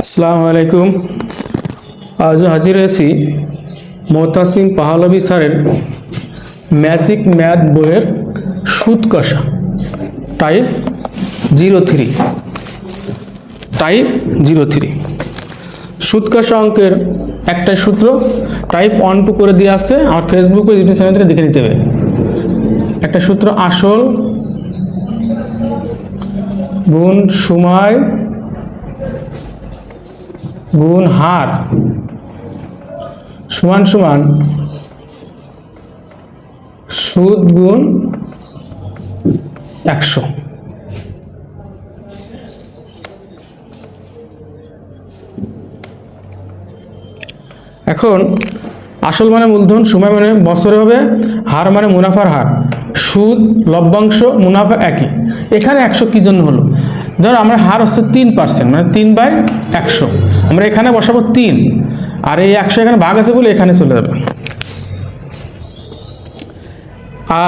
আসসালামু আলাইকুম। আজ হাজির হয়েছি মোহতাসিম পাহলবি স্যারের ম্যাজিক ম্যাথ বইয়ের সুদ কষা type zero three. Type zero three. সুদ অঙ্কের একটা সূত্র, টাইপ ওয়ান টু করে দিয়ে আসছে আমার ফেসবুক ইউটিউব চ্যানেল থেকে দেখে নিতে হবে। একটা সূত্র আসল, গুণ, সময় গুণ হার। সমান সমান সুদ গুণ একশো। এখন আসল মানে মূলধন, সময় মানে বছরে হবে, হার মানে মুনাফার হার। সুদ, লভ্যাংশ, মুনাফা একই। এখানে একশো কী জন্য হলো? ধর আমার হার হচ্ছে তিন পার্সেন্ট মানে তিন বাই একশো। আমরা এখানে বসাবো তিন। আর এই একশো এখানে ভাগ আছে বলে এখানে চলে যাবে।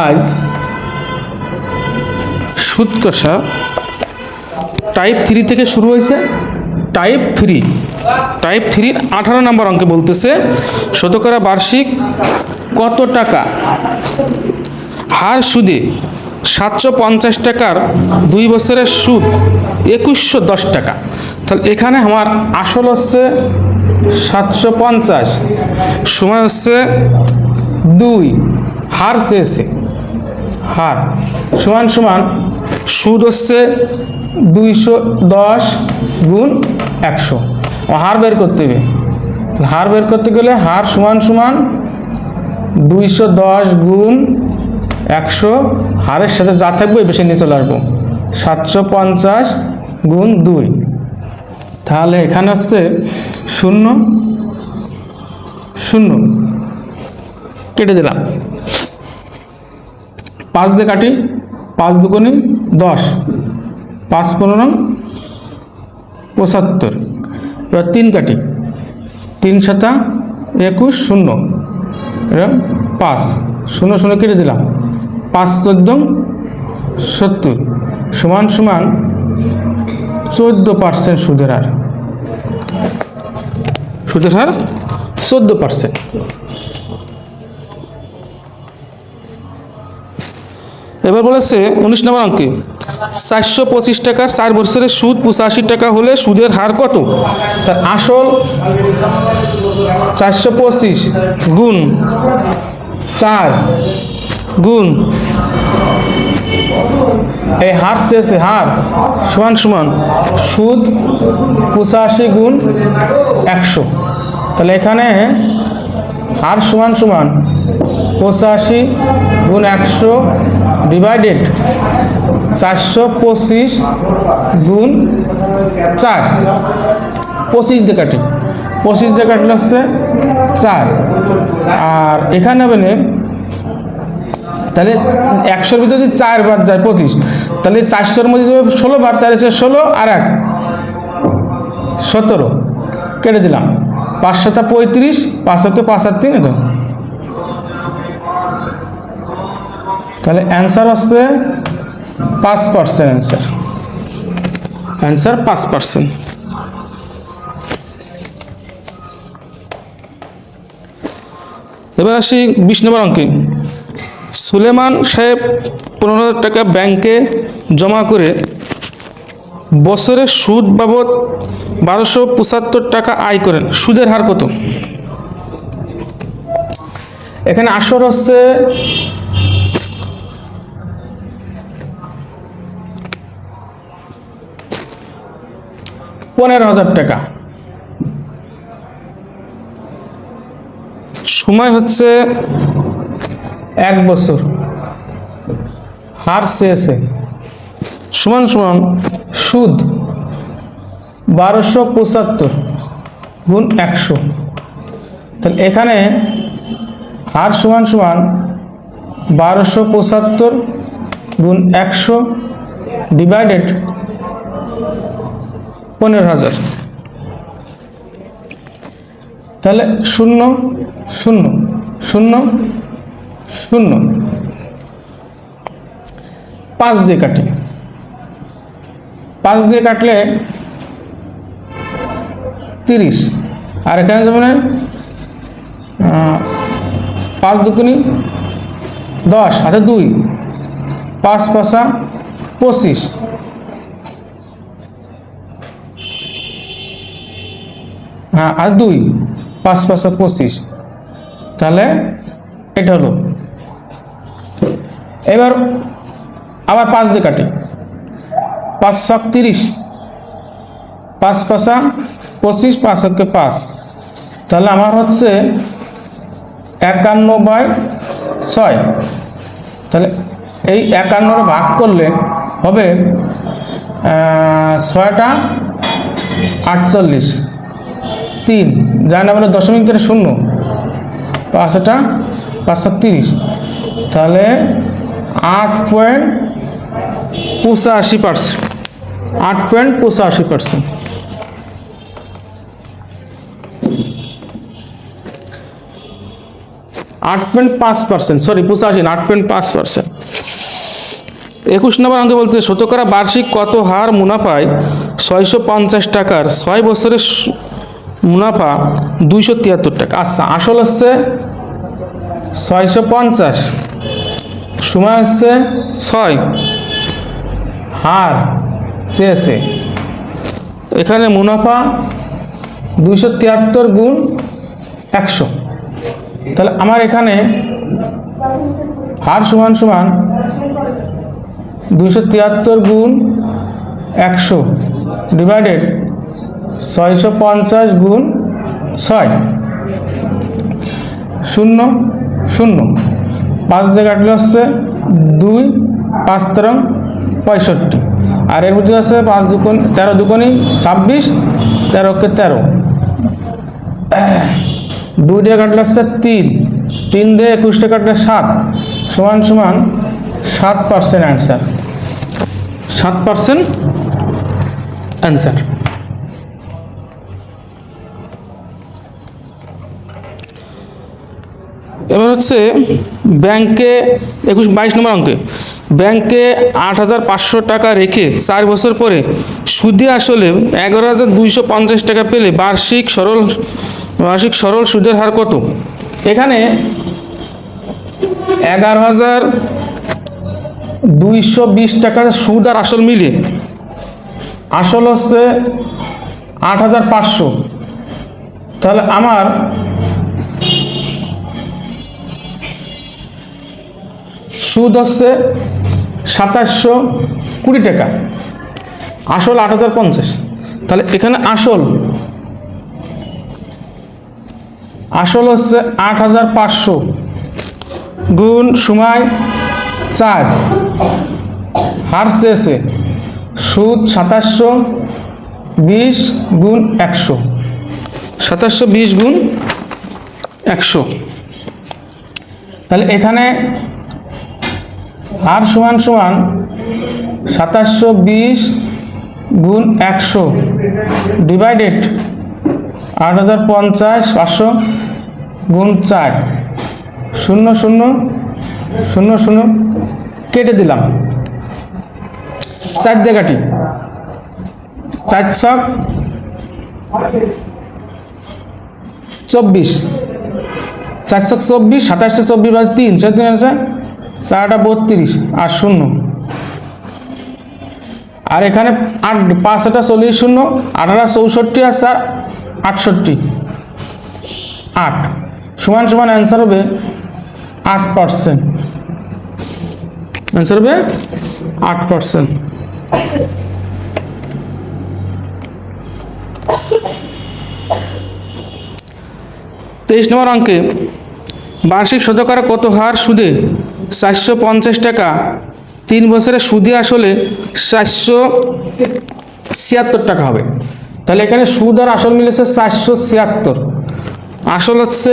আজ সুদ কষা টাইপ থ্রি থেকে শুরু হয়েছে। টাইপ থ্রি টাইপ থ্রির আঠারো নম্বর অঙ্কে বলতেছে, শতকরা বার্ষিক কত টাকা? হার সুদে সাতশো পঞ্চাশ টাকার দুই বছরের সুদ একুশশো দশ টাকা। তাহলে এখানে আমার আসল হচ্ছে সাতশো পঞ্চাশ সময় হচ্ছে দুই, হার চেয়েছে। হার সমান সমান সুদ হচ্ছে দুইশো দশ গুণ একশো। হার বের করতে হবে। হার বের করতে গেলে হার সমান সমান দুইশো দশ গুণ একশো হারের সাথে যা থাকবে বেশি নিয়ে চলে আসব। সাতশো পঞ্চাশ গুণ দুই। তাহলে এখানে হচ্ছে শূন্য শূন্য। কেটে দিলাম। পাঁচ দিয়ে কাটি, পাঁচ দুগুণি দশ। পাঁচ পনেরো পঁচাত্তর। এবার তিন কাটি। তিন সাতা একুশ শূন্য। এবার পাঁচ। শূন্য শূন্য কেটে দিলাম। পাঁচ চোদ্দ, সত্তর, সমান সমান চোদ্দ পার্সেন্ট সুদের হার। সুদের হার চোদ্দ পার্সেন্ট। এবার বলেছে উনিশ নম্বর অঙ্কে, চারশো পঁচিশ টাকার চার বছরের সুদ পঁচাশি টাকা হলে সুদের হার কত? তার আসল চারশো পঁচিশ গুণ চার গুণ। এই হার চেয়েছে, হার। সমান সমান সুদ পঁচাশি গুণ একশো। তাহলে এখানে হার সমান সমান পঁচাশি গুণ একশো ডিভাইডেড চারশো পঁচিশ গুণ চার। পঁচিশ দিয়ে কাটি। পঁচিশ দিয়ে কাটলে হচ্ছে চার। আর এখানে হবে তাহলে একশোর ভিতরে যদি চার বার যায় পঁচিশ, তাহলে চারশোর মধ্যে যাবে ষোলো বার চার ষোলো আর এক। সতেরো। কেটে দিলাম। পাঁচ সাতা পঁয়ত্রিশ পাঁচ হচ্ছে পাঁচ আর তিন এটা তাহলে অ্যান্সার হচ্ছে পাঁচ পার্সেন্ট অ্যান্সার। অ্যান্সার পাঁচ পার্সেন্ট। এবার আসি বিশ নম্বর অঙ্কে। সুলেমান সাহেব পনেরো হাজার টাকা ব্যাংকে জমা করে বছরের সুদ বাবদ বারোশো পঁচাত্তর টাকা আয় করেন। সুদের হার কত? এখানে আসর হচ্ছে পনেরো হাজার টাকা। সময় হচ্ছে এক বছর। হার চেয়েছে। সমান সমান, সুদ বারোশো পঁচাত্তর গুণ একশো। তাহলে এখানে হার সমান সমান বারোশো পঁচাত্তর গুণ একশো ডিভাইডেড পনেরো হাজার। তাহলে শূন্য শূন্য শূন্য শূন্য। পাঁচ দিয়ে কাটি। পাঁচ দিয়ে কাটলে তিরিশ। আর এখানে যেমন আহ, পাঁচ দুকুনি দশ হাতে দুই। পাঁচ পাঁচা পঁচিশ। হ্যাঁ আর দুই। পাঁচ পাঁচা পঁচিশ। তাহলে এটা হলো। এবার আবার পাঁচ দিয়ে কাটি। পাঁচ শক তিরিশ। পাঁচ পাঁচা পঁচিশ, পাঁচ হকে পাঁচ। তাহলে আমার হচ্ছে একান্ন বাই ছয়। তাহলে এই একান্নর ভাগ করলে হবে ছয়টা আটচল্লিশ। তিন যায় না বলে দশমিক ধরে শূন্য। পাঁচটা পাঁচশো তিরিশ। তাহলে আট পয়েন্ট পঁচাশি পার্সেন্ট। আট পয়েন্ট পঁচাশি পার্সেন্ট। আট পয়েন্ট পাঁচ পার্সেন্ট। সরি, পঁচাশি আট পয়েন্ট পাঁচ পার্সেন্ট। একুশ নম্বর অঙ্কে বলতে শতকরা বার্ষিক কত হার মুনাফায় ছয়শো পঞ্চাশ টাকার ছয় বছরের মুনাফা দুইশো তিয়াত্তর টাকা? আচ্ছা আসল হচ্ছে ছয়শো পঞ্চাশ। সময় হচ্ছে ছয়। হার চেয়েছে এখানে মুনাফা দুইশো তিয়াত্তর গুণ একশো। তাহলে আমার এখানে হার সমান সমান দুইশো তিয়াত্তর গুণ একশো ডিভাইডেড ছয়শো পঞ্চাশ গুণ ছয়। শূন্য শূন্য। পাঁচ দিয়ে কাটলে হচ্ছে দুই, পাঁচ তেরো পঁয়ষট্টি। আর এর মধ্যে আছে পাঁচ দুকোন, তেরো দুকোনি, ছাব্বিশ, তেরোকে তেরো। দুই দিয়ে কাটলে হচ্ছে তিন তিন দিয়ে একুশটা কাটলে সাত। সমান সমান সাত পার্সেন্ট অ্যান্সার সাত পার্সেন্ট অ্যান্সার এবার হচ্ছে ব্যাংকে একুশ বাইশ নম্বর অঙ্কে। ব্যাংকে আট হাজার পাঁচশো টাকা রেখে চার বছর পরে সুদে আসলে এগারো হাজার দুইশো পঞ্চাশ টাকা পেলে বার্ষিক সরল বার্ষিক সরল সুদের হার কত? এখানে এগারো হাজার দুইশো বিশ টাকা সুদ আর আসল মিলে আসল হচ্ছে আট হাজার পাঁচশো। তাহলে আমার সুদ হচ্ছে সাতাশশো কুড়ি টাকা। আসল আট হাজার পঞ্চাশ। তাহলে এখানে আসল। আসল হচ্ছে আট হাজার পাঁচশো গুণ সময় চার। হার চেয়েছে সুদ সাতাশশো বিশ গুণ একশো। সাতাশশো বিশ গুণ একশো। তাহলে এখানে হার সমান সমান সাতাশশো বিশ গুণ একশো ডিভাইডেড আট হাজার পঞ্চাশ পাঁচশো গুণ চার। শূন্য শূন্য শূন্য শূন্য। কেটে দিলাম। চার জায়গাটি। চার ছক চব্বিশ। চারশো চব্বিশ, সাতাশটা চব্বিশ বাদ তিন ছয় তিন আছে চারটা বত্রিশ আর শূন্য। আর এখানে আট, পাঁচটা চল্লিশ শূন্য, আঠারো চৌষট্টি আর চার আটষট্টি। আট। সমান সমান অ্যান্সার হবে আট পার্সেন্ট অ্যান্সার হবে আট পার্সেন্ট তেইশ নম্বর অঙ্কে বার্ষিক শতকরা কত হার সুদে চারশো পঞ্চাশ টাকা। তিন বছরের সুদে আসলে চারশো ছিয়াত্তর টাকা হবে। তাহলে এখানে সুদ আর আসল মিলেছে চারশো ছিয়াত্তর। আসল হচ্ছে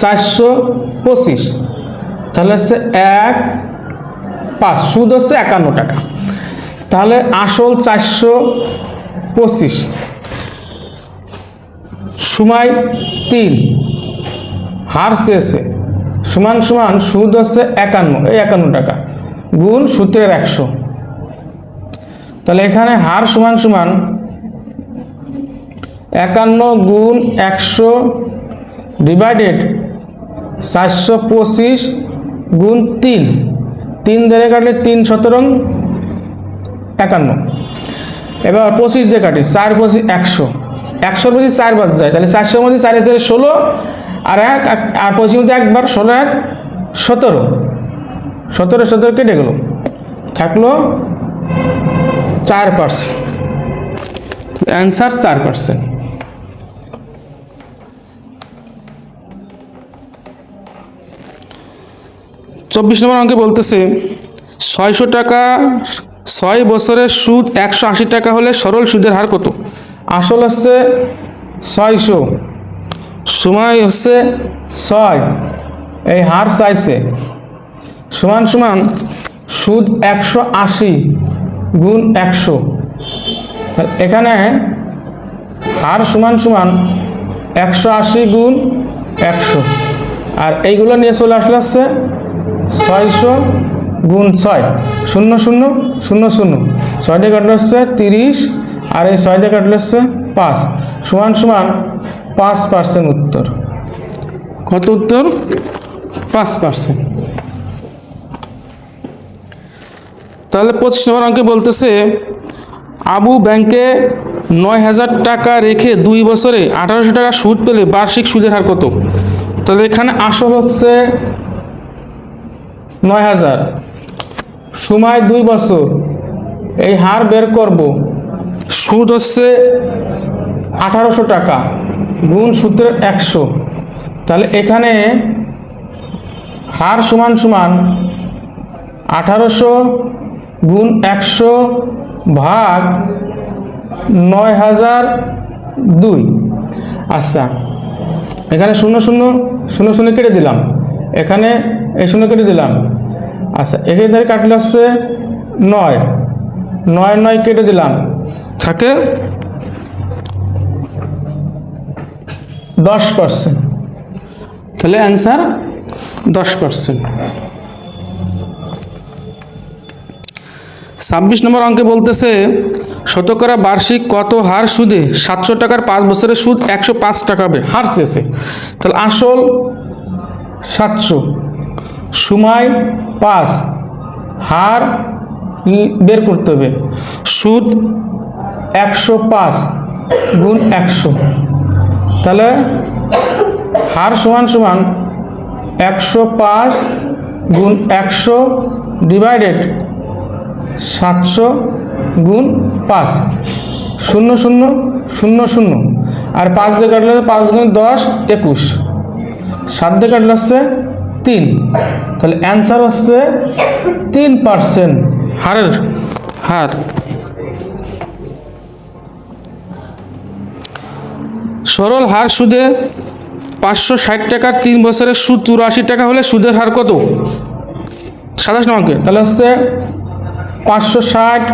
চারশো পঁচিশ। তাহলে হচ্ছে এক পাঁচ, সুদ হচ্ছে একান্ন টাকা। তাহলে আসল চারশো পঁচিশ। সময় তিন, হার শেষে সমান সমান সুদ হচ্ছে একান্ন, এই একান্ন টাকা। গুণ সূত্রের একশো। তাহলে এখানে হার সমান সমান একান্ন গুণ একশো ডিভাইডেড চারশো পঁচিশ গুণ তিন। তিন ধরে কাটলে তিন সতেরো একান্ন। এবার পঁচিশ দিয়ে কাটি, চার পঁচিশ একশো। একশোর মধ্যে চার বাদ যায়, তাহলে চারশোর মধ্যে চার হাজার ষোলো আর এক আর পঁচিশ একবার ষোলো এক, সতেরো। সতেরো সতেরো কেটে গেল। থাকল চার পার্সেন্ট অ্যান্সার চার পার্সেন্ট চব্বিশ নম্বর অঙ্কে বলতেছে, ছয়শো টাকা ছয় বছরের সুদ একশো আশি টাকা হলে সরল সুদের হার কত? আসল হচ্ছে ছয়শো। সময় হচ্ছে ছয়। এই হার চাইছে। সমান সমান সুদ একশো আশি গুণ একশো। এখানে হার সমান সমান একশো আশি গুণ একশো। আর এইগুলো নিয়ে চলে আসলে হচ্ছে ছয়শো গুণ ছয়। শূন্য শূন্য শূন্য শূন্য। ছয়টা কাটলে হচ্ছে তিরিশ, আর এই ছয়টা কাটলে হচ্ছে পাঁচ। সমান সমান পাঁচ পার্সেন্ট উত্তর। কত উত্তর? পাঁচ পার্সেন্ট। তাহলে পঁচিশ নম্বর অঙ্কে বলতেছে, আবু ব্যাংকে নয় হাজার টাকা রেখে দুই বছরে আঠারোশো টাকা সুদ পেলে বার্ষিক সুদের হার কত? তাহলে এখানে আসল হচ্ছে নয় হাজার। সময় দুই বছর, এই হার বের করব। সুদ হচ্ছে আঠারোশো টাকা। গুণ সূত্রের একশো। তাহলে এখানে হার সমান সমান আঠারোশো গুণ একশো ভাগ নয় হাজার দুই। আচ্ছা এখানে শূন্য শূন্য শূন্য শূন্য কেটে দিলাম। এখানে এই শূন্য কেটে দিলাম। আচ্ছা এখানে ধরে কাটলে হচ্ছে নয়। নয় নয় কেটে দিলাম। থাকে দশ পার্সেন্ট তাহলে অ্যান্সার দশ পার্সেন্ট ছাব্বিশ নম্বর অঙ্কে বলতেছে, শতকরা বার্ষিক কত হার সুদে সাতশো টাকার পাঁচ বছরের সুদ একশো পাঁচ টাকা হবে? হার শেষে তাহলে আসল সাতশো, সময় পাঁচ, হার বের করতে হবে। সুদ একশো পাঁচ, গুণ একশো। তাহলে হার সমান সমান একশো পাঁচ গুণ একশো ডিভাইডেড সাতশো গুণ পাঁচ। শূন্য শূন্য শূন্য শূন্য। আর পাঁচ দিয়ে কাটলে পাঁচ গুণ দশ, একুশ। সাত দিয়ে কাটলে হচ্ছে তিন। তাহলে অ্যান্সার হচ্ছে তিন পার্সেন্ট হারের হার। সরল হার সুদে পাঁচশো ষাট টাকার তিন বছরের সুদ চুরাশি টাকা হলে সুদের হার কত? সাতাশ নম্বরকে। তাহলে হচ্ছে পাঁচশো ষাট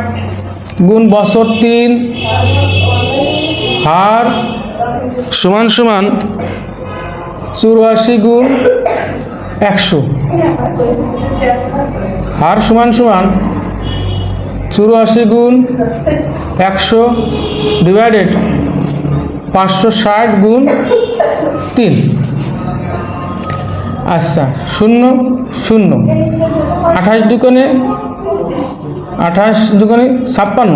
গুণ বছর তিন হার সমান সমান চুরাশি গুণ একশো। হার সমান সমান চুরাশি গুণ একশো ডিভাইডেড পাঁচশো ষাট গুণ তিন। আচ্ছা শূন্য শূন্য। আঠাশ দোকানে আঠাশ দোকানে ছাপ্পান্ন।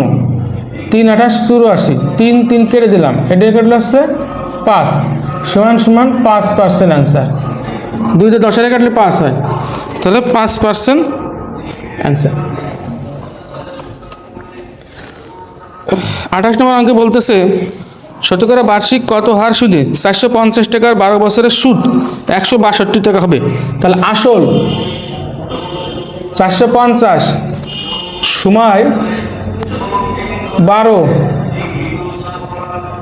তিন আঠাশ চুরাশি। তিন তিন কেটে দিলাম। এটা কেটে হচ্ছে পাঁচ। সমান সমান পাঁচ পার্সেন্ট অ্যান্সার। দুইটা দশের কাটলে পাঁচ হয়। তাহলে পাঁচ পার্সেন্ট অ্যান্সার। আঠাশ নম্বর অঙ্কে বলতেছে শতকরা বার্ষিক কত হার সুদে? চারশো পঞ্চাশ টাকার বারো বছরের সুদ, একশো বাষট্টি টাকা হবে। তাহলে আসল চারশো পঞ্চাশ সময় বারো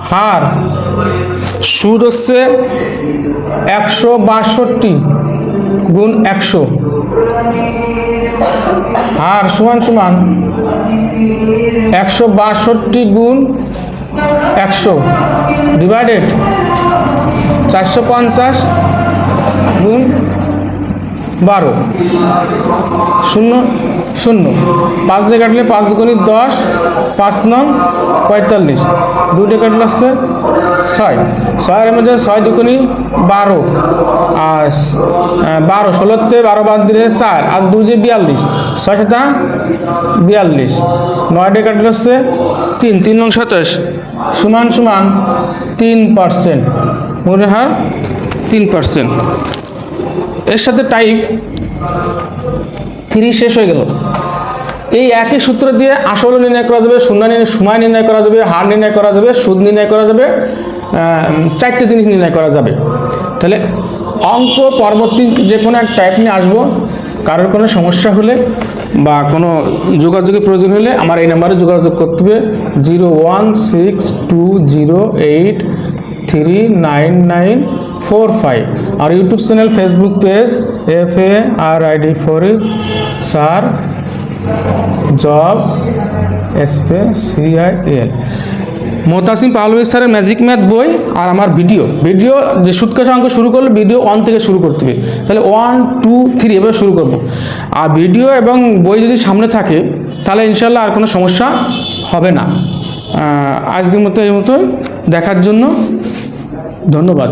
হার, সুদ হচ্ছে একশো বাষট্টি গুণ একশো। হার সমান সমান একশো বাষট্টি গুণ একশো। ডিভাইডেড চারশো পঞ্চাশ গুণ বারো। শূন্য শূন্য। পাঁচ দিয়ে কাটলে পাঁচ দুগুণি দশ, পাঁচ নং পঁয়তাল্লিশ। দুটো কাটলে হচ্ছে ছয়। ছয়ের মধ্যে ছয় দুগুণি বারো। আর বারো, ষোলোতে বারো বাদ দিলে চার, আর দুই দিয়ে বিয়াল্লিশ। ছয় সাতা বিয়াল্লিশ। নয়টা কাটলে হচ্ছে তিন তিন নং সাতাশ। সমান সমান তিন পার্সেন্ট। মনে হার তিন পার্সেন্ট। এর সাথে টাইপ থ্রি শেষ হয়ে গেল। এই একই সূত্র দিয়ে আসল নির্ণয় করা যাবে শূন্য নির্ণয়, সময় নির্ণয় করা যাবে, হার নির্ণয় করা যাবে, সুদ নির্ণয় করা যাবে চারটে জিনিস নির্ণয় করা যাবে। তাহলে অঙ্ক, পরবর্তী যে কোনো এক টাইপ নিয়ে আসব। কারোর কোনো সমস্যা হলে বা কোনো যোগাযোগের প্রয়োজন হলে আমার এই নাম্বারে যোগাযোগ করতে হবে। Zero one six two zero eight three nine nine four five. R YouTube channel, Facebook page F A R ID four sir job এসপে সিআইএল মোতাসিম পাহলবি স্যারের ম্যাজিক ম্যাথ বই আর আমার ভিডিও ভিডিও যে সুৎকাশ অঙ্ক শুরু করলে ভিডিও ওয়ান থেকে শুরু করতে হবে। তাহলে ওয়ান টু থ্রি এভাবে শুরু করব। আর ভিডিও এবং বই যদি সামনে থাকে, তাহলে ইনশাল্লাহ আর কোনো সমস্যা হবে না। আজকের মতো এই মতো দেখার জন্য ধন্যবাদ।